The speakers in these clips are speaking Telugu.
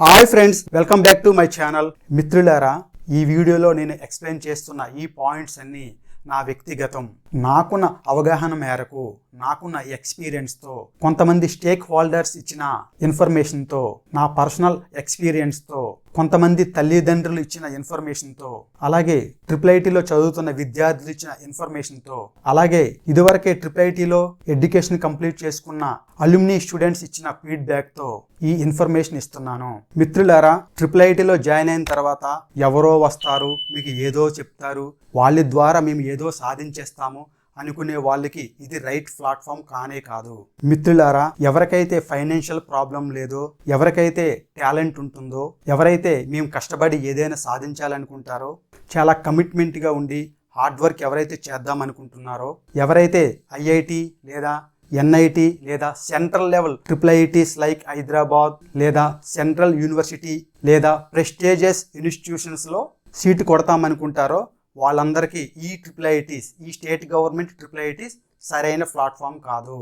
Hi friends welcome back to my channel. మిత్రులారా ఈ వీడియోలో నేను ఎక్స్ప్లెయిన్ చేస్తున్న ఈ పాయింట్స్ అన్నీ నా వ్యక్తిగతం. నాకున్న అవగాహన మేరకు నాకున్న ఎక్స్పీరియన్స్తో కొంతమంది స్టేక్ హోల్డర్స్ ఇచ్చిన ఇన్ఫర్మేషన్తో నా పర్సనల్ ఎక్స్పీరియన్స్తో కొంతమంది తల్లిదండ్రులు ఇచ్చిన ఇన్ఫర్మేషన్తో అలాగే ట్రిపుల్ ఐటీలో చదువుతున్న విద్యార్థులు ఇచ్చిన ఇన్ఫర్మేషన్తో అలాగే ఇదివరకే ట్రిపుల్ ఐటీలో ఎడ్యుకేషన్ కంప్లీట్ చేసుకున్న అల్యూమినీ స్టూడెంట్స్ ఇచ్చిన ఫీడ్బ్యాక్తో ఈ ఇన్ఫర్మేషన్ ఇస్తున్నాను. మిత్రులారా ట్రిపుల్ ఐటీలో జాయిన్ అయిన తర్వాత ఎవరో వస్తారు మీకు ఏదో చెప్తారు వాళ్ళ ద్వారా మేము ఏదో సాధించేస్తాము అనుకునే వాళ్ళకి ఇది రైట్ ప్లాట్ఫామ్ కానే కాదు. మిత్రులారా ఎవరికైతే ఫైనాన్షియల్ ప్రాబ్లం లేదో ఎవరికైతే టాలెంట్ ఉంటుందో ఎవరైతే మేము కష్టపడి ఏదైనా సాధించాలనుకుంటారో చాలా కమిట్మెంట్గా ఉండి హార్డ్ వర్క్ ఎవరైతే చేద్దాం అనుకుంటున్నారో ఎవరైతే ఐఐటి లేదా ఎన్ఐటి లేదా central level triple ITs like Hyderabad లేదా సెంట్రల్ యూనివర్సిటీ లేదా ప్రెస్టేజియస్ ఇన్స్టిట్యూషన్స్లో సీటు కొడతామనుకుంటారో వాళ్ళందరికీ ఈ ట్రిపుల్ ఐటీస్ ఈ స్టేట్ గవర్నమెంట్ ట్రిపుల్ ఐటీస్ సరైన ప్లాట్ఫామ్ కాదు.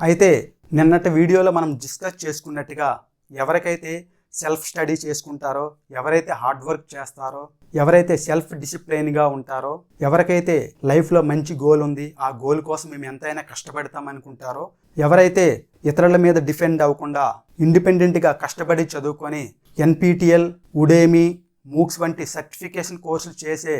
అయితే నిన్నటి వీడియోలో మనం డిస్కస్ చేసుకున్నట్టుగా ఎవరికైతే సెల్ఫ్ స్టడీ చేసుకుంటారో ఎవరైతే హార్డ్ వర్క్ చేస్తారో ఎవరైతే సెల్ఫ్ డిసిప్లైన్గా ఉంటారో ఎవరికైతే లైఫ్లో మంచి గోల్ ఉంది ఆ గోల్ కోసం మేము ఎంతైనా కష్టపడతాం అనుకుంటారో ఎవరైతే ఇతరుల మీద డిఫెండ్ అవ్వకుండా ఇండిపెండెంట్గా కష్టపడి చదువుకొని ఎన్పిటిఎల్ ఉడేమి మూక్స్ వంటి సర్టిఫికేషన్ కోర్సులు చేసే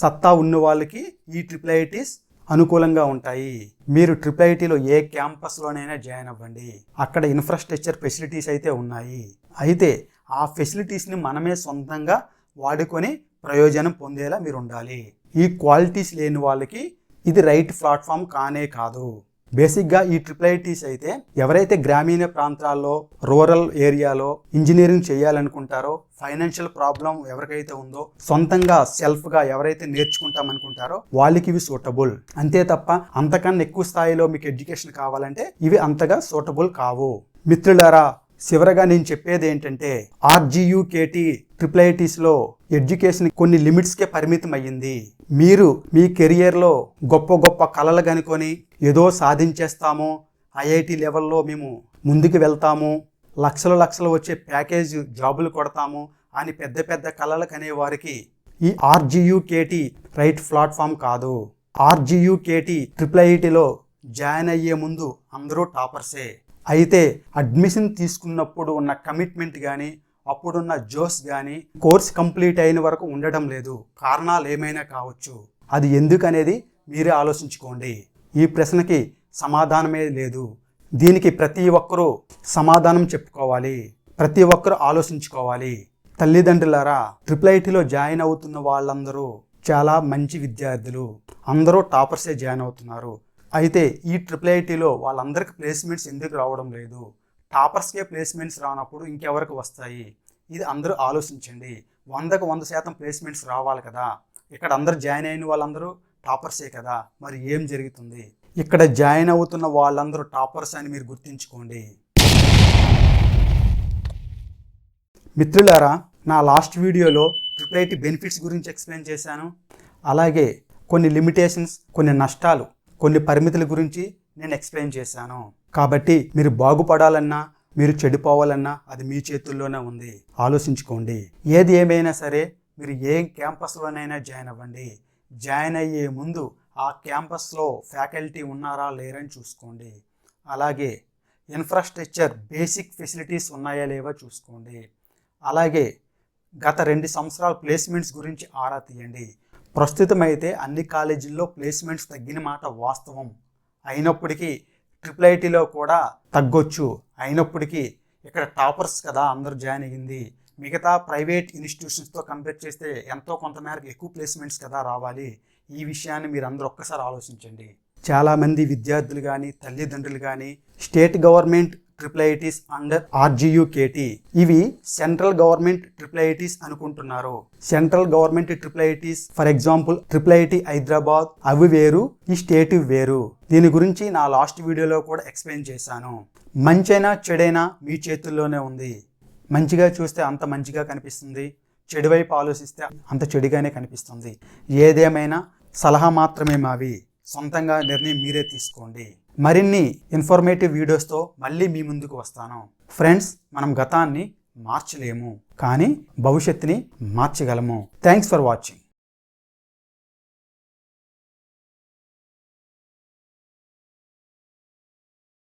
సత్తా ఉన్న వాళ్ళకి ఈ ట్రిప్లైటిస్ అనుకూలంగా ఉంటాయి. మీరు ట్రిపుల్ ఐటీలో ఏ క్యాంపస్లోనైనా జాయిన్ అవ్వండి. అక్కడ ఇన్ఫ్రాస్ట్రక్చర్ ఫెసిలిటీస్ అయితే ఉన్నాయి. అయితే ఆ ఫెసిలిటీస్ని మనమే సొంతంగా వాడుకొని ప్రయోజనం పొందేలా మీరు ఉండాలి. ఈ క్వాలిటీస్ లేని వాళ్ళకి ఇది రైట్ ప్లాట్ఫామ్ కానే కాదు. బేసిక్గా ఈ ట్రిపుల్ ఐటీస్ అయితే ఎవరైతే గ్రామీణ ప్రాంతాల్లో రూరల్ ఏరియాలో ఇంజనీరింగ్ చేయాలనుకుంటారో ఫైనాన్షియల్ ప్రాబ్లం ఎవరికైతే ఉందో సొంతంగా సెల్ఫ్గా ఎవరైతే నేర్చుకుంటామనుకుంటారో వాళ్ళకి ఇవి సూటబుల్. అంతే తప్ప అంతకన్నా ఎక్కువ స్థాయిలో మీకు ఎడ్యుకేషన్ కావాలంటే ఇవి అంతగా సూటబుల్ కావు. మిత్రులారా చివరగా నేను చెప్పేది ఏంటంటే ఆర్జీయుకేటి ట్రిపుల్ ఐటీస్లో ఎడ్యుకేషన్ కొన్ని లిమిట్స్కే పరిమితం అయ్యింది మీరు మీ కెరియర్లో గొప్ప గొప్ప కళలు కనుకొని ఏదో సాధించేస్తాము ఐఐటి లెవెల్లో మేము ముందుకు వెళ్తాము లక్షల లక్షలు వచ్చే ప్యాకేజ్ జాబులు కొడతాము అని పెద్ద పెద్ద కళలు కనే వారికి ఈ ఆర్జీయుకేటి రైట్ ప్లాట్ఫామ్ కాదు. ఆర్జీయుకేటి ట్రిపుల్ ఐటీలో జాయిన్ అయ్యే ముందు అందరూ టాపర్సే. అయితే అడ్మిషన్ తీసుకున్నప్పుడు ఉన్న కమిట్మెంట్ కానీ అప్పుడున్న జోస్ కానీ కోర్స్ కంప్లీట్ అయిన వరకు ఉండడం లేదు. కారణాలు ఏమైనా కావచ్చు. అది ఎందుకనేది మీరే ఆలోచించుకోండి. ఈ ప్రశ్నకి సమాధానమే లేదు. దీనికి ప్రతి ఒక్కరూ సమాధానం చెప్పుకోవాలి. ప్రతి ఒక్కరూ ఆలోచించుకోవాలి. తల్లిదండ్రులారా ట్రిపుల్ ఐటీలో జాయిన్ అవుతున్న వాళ్ళందరూ చాలా మంచి విద్యార్థులు. అందరూ టాపర్సే జాయిన్ అవుతున్నారు. అయితే ఈ ట్రిపుల్ ఐటీలో వాళ్ళందరికీ ప్లేస్మెంట్స్ ఎందుకు రావడం లేదు? టాపర్స్కే ప్లేస్మెంట్స్ రానప్పుడు ఇంకెవరికి వస్తాయి? ఇది అందరూ ఆలోచించండి. వందకు వంద శాతం ప్లేస్మెంట్స్ రావాలి కదా. ఇక్కడ అందరు జాయిన్ అయిన వాళ్ళందరూ టాపర్సే కదా. మరి ఏం జరుగుతుంది? ఇక్కడ జాయిన్ అవుతున్న వాళ్ళందరూ టాపర్స్ అని మీరు గుర్తుంచుకోండి. మిత్రులారా నా లాస్ట్ వీడియోలో ట్రిపుల్ ఐటీ బెనిఫిట్స్ గురించి ఎక్స్ప్లెయిన్ చేశాను. అలాగే కొన్ని లిమిటేషన్స్ కొన్ని నష్టాలు కొన్ని పరిమితుల గురించి నేను ఎక్స్ప్లెయిన్ చేశాను. కాబట్టి మీరు బాగుపడాలన్నా మీరు చెడిపోవాలన్నా అది మీ చేతుల్లోనే ఉంది. ఆలోచించుకోండి. ఏది ఏమైనా సరే మీరు ఏ క్యాంపస్లోనైనా జాయిన్ అవ్వండి. జాయిన్ అయ్యే ముందు ఆ క్యాంపస్లో ఫ్యాకల్టీ ఉన్నారా లేరని చూసుకోండి. అలాగే ఇన్ఫ్రాస్ట్రక్చర్ బేసిక్ ఫెసిలిటీస్ ఉన్నాయా లేవా చూసుకోండి. అలాగే గత రెండు సంవత్సరాల ప్లేస్మెంట్స్ గురించి ఆరా తీయండి. ప్రస్తుతం అయితే అన్ని కాలేజీల్లో ప్లేస్మెంట్స్ తగ్గిన మాట వాస్తవం. అయినప్పటికీ ట్రిపుల్ ఐటీలో కూడా తగ్గొచ్చు. అయినప్పటికీ ఇక్కడ టాపర్స్ కదా అందరూ జాయిన్ అయ్యింది. మిగతా ప్రైవేట్ ఇన్స్టిట్యూషన్స్తో కంపేర్ చేస్తే ఎంతో కొంతమేరకు ఎక్కువ ప్లేస్మెంట్స్ కదా రావాలి. ఈ విషయాన్ని మీరు అందరూ ఒక్కసారి ఆలోచించండి. చాలామంది విద్యార్థులు కానీ తల్లిదండ్రులు కానీ state government triple ITs and under RGUKT. ఇవి సెంట్రల్ గవర్నమెంట్ ట్రిప్లైటిస్ అనుకుంటున్నారు. Central government triple ITs for example triple IT Hyderabad అవి వేరు ఈ స్టేట్ వేరు. దీని గురించి నా లాస్ట్ వీడియోలో కూడా ఎక్స్ప్లెయిన్ చేశాను. మంచైనా చెడైనా మీ చేతుల్లోనే ఉంది. మంచిగా చూస్తే అంత మంచిగా కనిపిస్తుంది. చెడు వైపు ఆలోచిస్తే అంత చెడుగానే కనిపిస్తుంది. ఏదేమైనా సలహా మాత్రమే మావి. సొంతంగా నిర్ణయం మీరే తీసుకోండి. మరిన్ని ఇన్ఫర్మేటివ్ వీడియోస్తో మళ్ళీ మీ ముందుకు వస్తాను. ఫ్రెండ్స్ మనం గతాన్ని మార్చలేము. కానీ భవిష్యత్తుని మార్చగలము. Thanks for watching